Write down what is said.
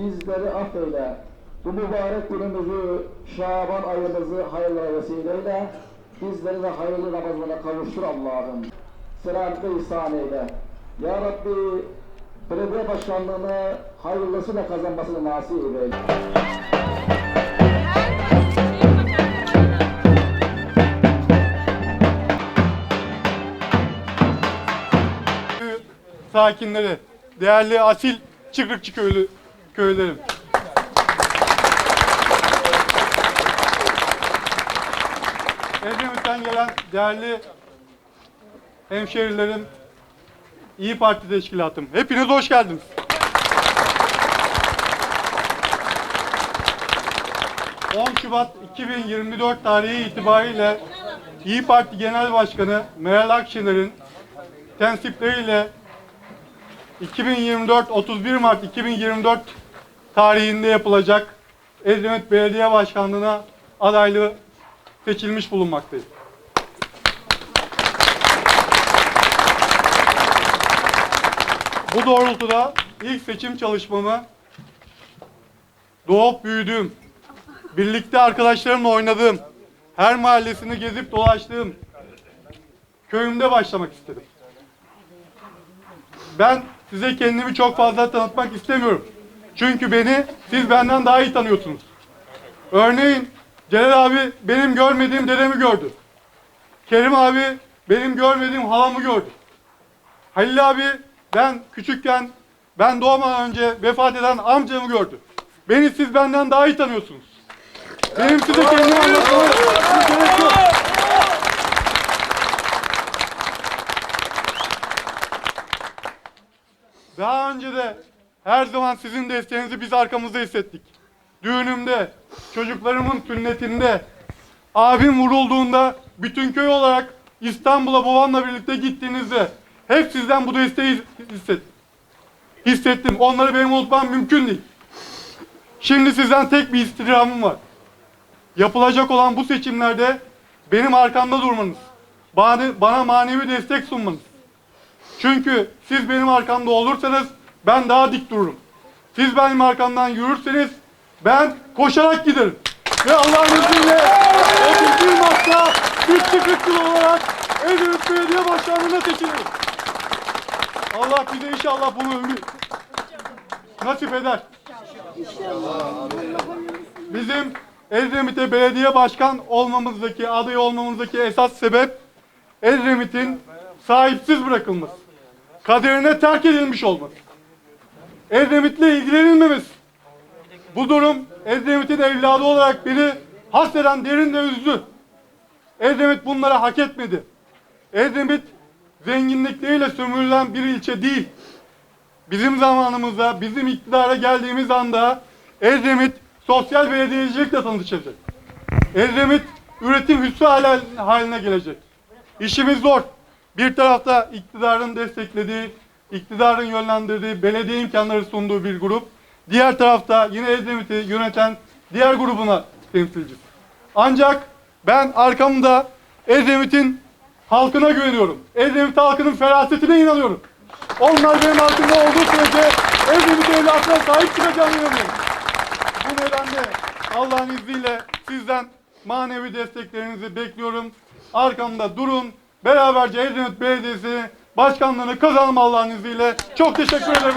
bizleri affeyle. Bu mübarek günümüzü, Şaban ayımızı hayırlara vesileyle, bizleri de hayırlı Ramazan'a kavuştur Allah'ım. Sıratlı ihsan eyle. Ya Rabbi, belediye başkanlığını hayırlısıyla kazanmasını nasip eyle. sakinleri, değerli asil Çıkrıkçı köylü köylerim. Edremit'ten gelen değerli hemşerilerim, İyi Parti Teşkilatım. Hepiniz hoş geldiniz. ...10 Şubat 2024 tarihi itibariyle İyi Parti Genel Başkanı Meral Akşener'in tensipleriyle 2024 31 Mart 2024 tarihinde yapılacak Edremit Belediye Başkanlığı'na adaylığı seçilmiş bulunmaktayım. Bu doğrultuda ilk seçim çalışmamı doğup büyüdüğüm, birlikte arkadaşlarımla oynadığım, her mahallesini gezip dolaştığım köyümde başlamak istedim. Ben size kendimi çok fazla tanıtmak istemiyorum. Çünkü beni siz benden daha iyi tanıyorsunuz. Örneğin Celal abi benim görmediğim dedemi gördü. Kerim abi benim görmediğim halamı gördü. Halil abi ben küçükken ben doğmadan önce vefat eden amcamı gördü. Beni siz benden daha iyi tanıyorsunuz. Benim size kendimi anlatmama gerek yok. Önce de her zaman sizin desteğinizi biz arkamızda hissettik. Düğünümde, çocuklarımın sünnetinde, abim vurulduğunda bütün köy olarak İstanbul'a babamla birlikte gittiğinizde hep sizden bu desteği hissettim. Hissettim. Onları benim unutmam mümkün değil. Şimdi sizden tek bir istirhamım var. Yapılacak olan bu seçimlerde benim arkamda durmanız, bana, bana manevi destek sunmanız. Çünkü siz benim arkamda olursanız ben daha dik dururum. Siz benim arkamdan yürürseniz ben koşarak giderim. Ve Allah'ın izniyle 31 Mart'ta Türk Çıkıkçılı olarak Edremit Belediye Başkanlığı'na seçilirim. Allah bize inşallah bunu ömür nasip eder. Bizim Edremit'e belediye başkan olmamızdaki, aday olmamızdaki esas sebep Edremit'in sahipsiz bırakılması. Kaderine terk edilmiş olması. Edremit'le ilgilenilmemesi. Bu durum Edremit'in evladı olarak beni hasreden derin de üzdü. Edremit bunları hak etmedi. Edremit zenginlikleriyle sömürülen bir ilçe değil. Bizim zamanımızda, bizim iktidara geldiğimiz anda Edremit sosyal belediyecilikle tanışacak. Edremit üretim hale- haline gelecek. İşimiz zor. Bir tarafta iktidarın desteklediği, iktidarın yönlendirdiği, belediye imkanları sunduğu bir grup. Diğer tarafta yine Edremit'i yöneten diğer grubuna temsilcisi. Ancak ben arkamda Edremit'in halkına güveniyorum. Edremit halkının ferasetine inanıyorum. Onlar benim altımda olduğu sürece Edremit evlatına sahip çıkacağını inanıyorum. Bu nedenle Allah'ın izniyle sizden manevi desteklerinizi bekliyorum. Arkamda durun. Beraberce Edremit Belediyesi başkanlığını kazanalım Allah'ın izniyle. Çok teşekkür ederim.